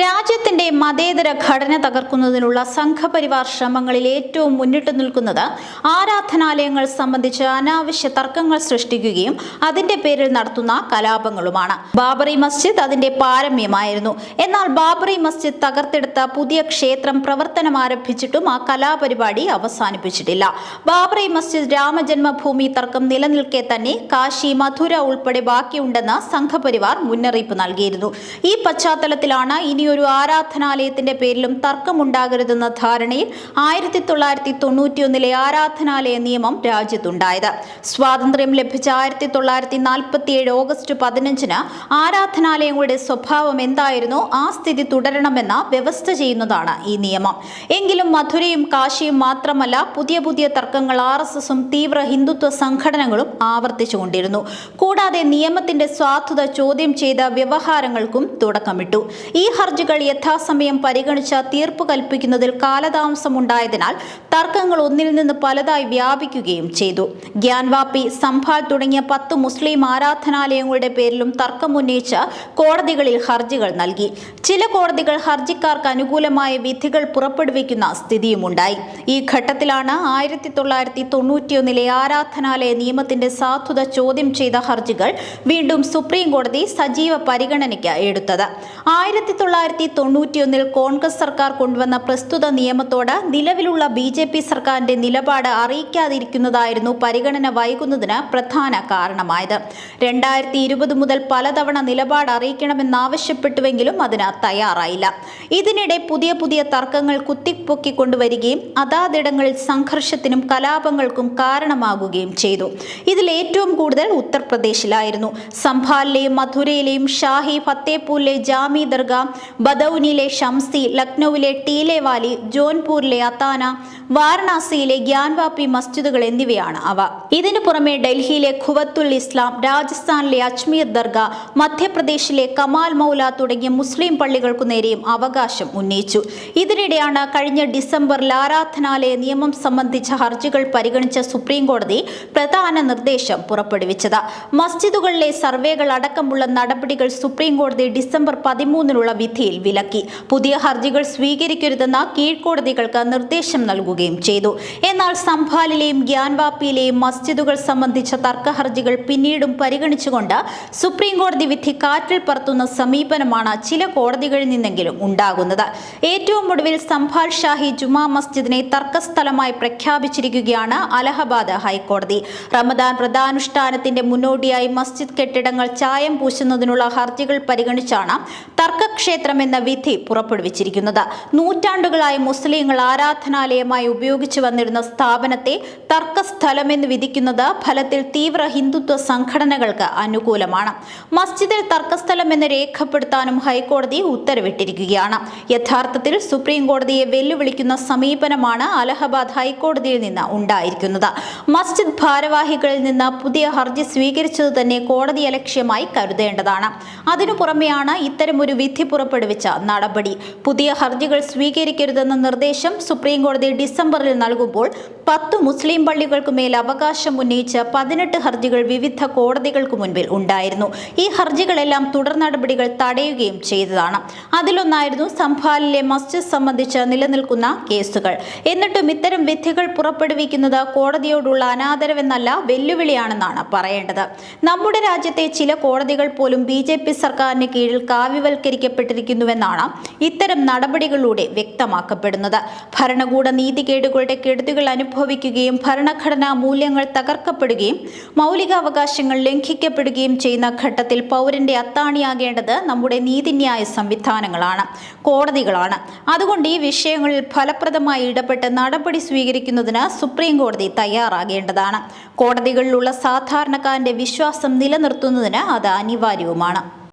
രാജ്യത്തിന്റെ മതേതര ഘടന തകർക്കുന്നതിനുള്ള സംഘപരിവാർ ശ്രമങ്ങളിൽ ഏറ്റവും മുന്നിട്ട് നിൽക്കുന്നത് ആരാധനാലയങ്ങൾ സംബന്ധിച്ച് അനാവശ്യ തർക്കങ്ങൾ സൃഷ്ടിക്കുകയും അതിന്റെ പേരിൽ നടത്തുന്ന കലാപങ്ങളുമാണ്. ബാബറി മസ്ജിദ് അതിന്റെ പാരമ്യമായിരുന്നു. എന്നാൽ ബാബറി മസ്ജിദ് തകർത്തെടുത്ത പുതിയ ക്ഷേത്രം പ്രവർത്തനം ആരംഭിച്ചിട്ടും ആ കലാപരിപാടി അവസാനിപ്പിച്ചിട്ടില്ല. ബാബറി മസ്ജിദ് രാമജന്മഭൂമി തർക്കം നിലനിൽക്കെ തന്നെ കാശി മധുര ഉൾപ്പെടെ ബാക്കിയുണ്ടെന്ന് സംഘപരിവാർ മുന്നറിയിപ്പ് നൽകിയിരുന്നു. ഈ പശ്ചാത്തലത്തിലാണ് ഇനിയൊരു ആരാധനാലയത്തിന്റെ പേരിലും തർക്കമുണ്ടാകരുതെന്ന ധാരണയിൽ ആയിരത്തി തൊള്ളായിരത്തി തൊണ്ണൂറ്റിയൊന്നിലെ ആരാധനാലയ നിയമം രാജ്യത്തുണ്ടായത്. സ്വാതന്ത്ര്യം ലഭിച്ച ആയിരത്തി തൊള്ളായിരത്തി നാൽപ്പത്തിയേഴ് ഓഗസ്റ്റ് പതിനഞ്ചിന് ആരാധനാലയങ്ങളുടെ സ്വഭാവം എന്തായിരുന്നു? ആ സ്ഥിതി തുടരണമെന്ന വ്യവസ്ഥ ചെയ്യുന്നതാണ് ഈ നിയമം. എങ്കിലും മധുരയും കാശിയും മാത്രമല്ല പുതിയ പുതിയ തർക്കങ്ങൾ ആർ എസ് എസും തീവ്ര ഹിന്ദുത്വ സംഘടനകളും ആവർത്തിച്ചുകൊണ്ടിരുന്നു. കൂടാതെ നിയമത്തിന്റെ സ്വാധുത ചോദ്യം ചെയ്ത വ്യവഹാരങ്ങൾക്കും തുടക്കമിട്ടു. ഈ ഹർജികൾ യഥാസമയം പരിഗണിച്ച തീർപ്പ് കൽപ്പിക്കുന്നതിൽ കാലതാമസമുണ്ടായതിനാൽ തർക്കങ്ങൾ ഒന്നിൽ നിന്ന് പലതായി വ്യാപിക്കുകയും ചെയ്തു. ഗ്യാൻവാപ്പി സംഭാൽ തുടങ്ങിയ പത്ത് മുസ്ലിം ആരാധനാലയങ്ങളുടെ പേരിലും തർക്കമുന്നയിച്ച് കോടതികളിൽ ഹർജികൾ നൽകി. ചില കോടതികൾ ഹർജിക്കാർക്ക് അനുകൂലമായ വിധികൾ പുറപ്പെടുവിക്കുന്ന സ്ഥിതിയുമുണ്ടായി. ഈ ഘട്ടത്തിലാണ് ആയിരത്തി തൊള്ളായിരത്തി തൊണ്ണൂറ്റിയൊന്നിലെ ആരാധനാലയ നിയമത്തിന്റെ സാധുത ചോദ്യം ചെയ്ത ഹർജികൾ വീണ്ടും സുപ്രീം കോടതി സജീവ പരിഗണനയ്ക്ക് എടുത്തത്. ആയിരത്തി തൊള്ളായിരത്തി തൊണ്ണൂറ്റിയൊന്നിൽ കോൺഗ്രസ് സർക്കാർ കൊണ്ടുവന്ന പ്രസ്തുത നിയമത്തോട് നിലവിലുള്ള ബി ജെ പി സർക്കാരിന്റെ നിലപാട് അറിയിക്കാതിരിക്കുന്നതായിരുന്നു പരിഗണന വൈകുന്നതിന് പ്രധാന കാരണമായത്. രണ്ടായിരത്തി ഇരുപത് മുതൽ പലതവണ നിലപാട് അറിയിക്കണമെന്നാവശ്യപ്പെട്ടുവെങ്കിലും അതിന് തയ്യാറായില്ല. ഇതിനിടെ പുതിയ പുതിയ തർക്കങ്ങൾ കുത്തിപ്പൊക്കിക്കൊണ്ടുവരികയും അതാതിടങ്ങളിൽ സംഘർഷത്തിനും കലാപങ്ങൾക്കും കാരണമാകുകയും ചെയ്തു. ഇതിൽ ഏറ്റവും കൂടുതൽ ഉത്തർപ്രദേശിലായിരുന്നു. സംഭാലിലെയും മധുരയിലെയും ഷാഹി ഫത്തേപൂരിലെ ജാമി ദർഗ ബദൌനിലെ ഷംസി ലക്നൌവിലെ ടീലേവാലി ജോൻപൂരിലെ അത്താന വാരണാസിയിലെ ഗ്യാൻവാപ്പി മസ്ജിദുകൾ എന്നിവയാണ് അവ. ഇതിനു പുറമെ ഡൽഹിയിലെ ഖുവത്തുൽ ഇസ്ലാം രാജസ്ഥാനിലെ അജ്മീർ ദർഗ മധ്യപ്രദേശിലെ കമാൽ മൗല തുടങ്ങിയ മുസ്ലിം പള്ളികൾക്കു നേരെയും അവകാശം ഉന്നയിച്ചു. ഇതിനിടെയാണ് കഴിഞ്ഞ ഡിസംബറിൽ ആരാധനാലയ നിയമം സംബന്ധിച്ച ഹർജികൾ പരിഗണിച്ച സുപ്രീം കോടതി പ്രധാന നിർദ്ദേശം പുറപ്പെടുവിച്ചത്. മസ്ജിദുകളിലെ സർവേകൾ അടക്കമുള്ള നടപടികൾ സുപ്രീം കോടതി ഡിസംബർ പതിമൂന്നിനുള്ള വിധിയിൽ വിലക്കി. പുതിയ ഹർജികൾ സ്വീകരിക്കരുതെന്ന കീഴ്ക്കോടതികൾക്ക് നിർദ്ദേശം നൽകുകയും ചെയ്തു. എന്നാൽ സംഭാലിലെയും ഗ്യാൻവാപ്പിയിലെയും മസ്ജിദുകൾ സംബന്ധിച്ച തർക്ക ഹർജികൾ പിന്നീടും പരിഗണിച്ചുകൊണ്ട് സുപ്രീം കോടതി വിധി കാറ്റിൽ പറത്തുന്ന സമീപനമാണ് ചില കോടതികളിൽ നിന്നെങ്കിലും ഉണ്ടാകുന്നത്. ഏറ്റവും ഒടുവിൽ സംഭാൽ ഷാഹി ജുമാ മസ്ജിദിനെ തർക്കസ്ഥലമായി പ്രഖ്യാപിച്ചിരിക്കുകയാണ് അലഹബാദ് ഹൈക്കോടതി. റമദാൻ വ്രതാനുഷ്ഠാനത്തിന്റെ മുന്നോടിയായി മസ്ജിദ് കെട്ടിടങ്ങൾ ചായം പൂശുന്നതിനുള്ള ഹർജികൾ പരിഗണിച്ചാണ് തർക്കക്ഷേത്രം എന്ന വിധി പുറപ്പെടുവിച്ചിരിക്കുന്നത്. നൂറ്റാണ്ടുകളായി മുസ്ലിങ്ങൾ ആരാധനാലയമായി ഉപയോഗിച്ചു വന്നിരുന്ന സ്ഥാപനത്തെ തർക്കസ്ഥലമെന്ന് വിധിക്കുന്നത് ഫലത്തിൽ തീവ്ര ഹിന്ദുത്വ സംഘടനകൾക്ക് അനുകൂലമാണ്. മസ്ജിദിൽ തർക്കസ്ഥലം എന്ന് രേഖപ്പെടുത്താനും ഹൈക്കോടതി ഉത്തരവിട്ടിരിക്കുകയാണ്. യഥാർത്ഥത്തിൽ സുപ്രീം കോടതിയെ വെല്ലുവിളിക്കുന്ന സമീപനമാണ് അലഹബാദ് ഹൈക്കോടതിയിൽ നിന്ന് ഉണ്ടായിരിക്കുന്നത്. മസ്ജിദ് ഭാരവാഹികളിൽ നിന്ന് പുതിയ ഹർജി സ്വീകരിച്ചത് തന്നെ കോടതി ലക്ഷ്യമായി കരുതേണ്ടതാണ്. അതിനു പുറമെയാണ് ഇത്തരമൊരു വിധി പുറപ്പെടുവിച്ച നടപടി. പുതിയ ഹർജികൾ സ്വീകരിക്കരുതെന്ന നിർദ്ദേശം സുപ്രീംകോടതി ഡിസംബറിൽ നൽകുമ്പോൾ പത്ത് മുസ്ലിം പള്ളികൾക്ക് മേൽ അവകാശം ഉന്നയിച്ച പതിനെട്ട് ഹർജികൾ വിവിധ കോടതികൾക്ക് മുൻപിൽ ഉണ്ടായിരുന്നു. ഈ ഹർജികളെല്ലാം തുടർ നടപടികൾ തടയുകയും ചെയ്തതാണ്. അതിലൊന്നായിരുന്നു സംഭാലിലെ മസ്ജിദ് സംബന്ധിച്ച് നിലനിൽക്കുന്ന കേസുകൾ. എന്നിട്ടും ഇത്തരം വിധികൾ പുറപ്പെടുവിക്കുന്നത് കോടതിയോടുള്ള അനാദരവെന്നല്ല വെല്ലുവിളിയാണെന്നാണ് പറയേണ്ടത്. നമ്മുടെ രാജ്യത്തെ ചില കോടതികൾ പോലും ബി സർക്കാരിന് കീഴിൽ കാവ്യവൽക്കരിക്കപ്പെട്ടിരിക്കുന്നുവെന്നാണ് ഇത്തരം നടപടികളിലൂടെ വ്യക്തമാക്കപ്പെടുന്നത്. ഭരണകൂട നീതികേടുകളുടെ കെടുതികൾ അനുഭവിക്കുകയും ഭരണഘടനാ മൂല്യങ്ങൾ തകർക്കപ്പെടുകയും മൗലികാവകാശങ്ങൾ ലംഘിക്കപ്പെടുകയും ചെയ്യുന്ന ഘട്ടത്തിൽ പൗരന്റെ അത്താണിയാകേണ്ടത് നമ്മുടെ നീതിന്യായ സംവിധാനങ്ങളാണ് കോടതികളാണ്. അതുകൊണ്ട് ഈ വിഷയങ്ങളിൽ ഫലപ്രദമായി ഇടപെട്ട് നടപടി സ്വീകരിക്കുന്നതിന് സുപ്രീം കോടതി തയ്യാറാകേണ്ടതാണ്. കോടതികളിലുള്ള സാധാരണക്കാരന്റെ വിശ്വാസം നിലനിർത്തുന്നതിന് അത് അനിവാര്യവുമാണ്.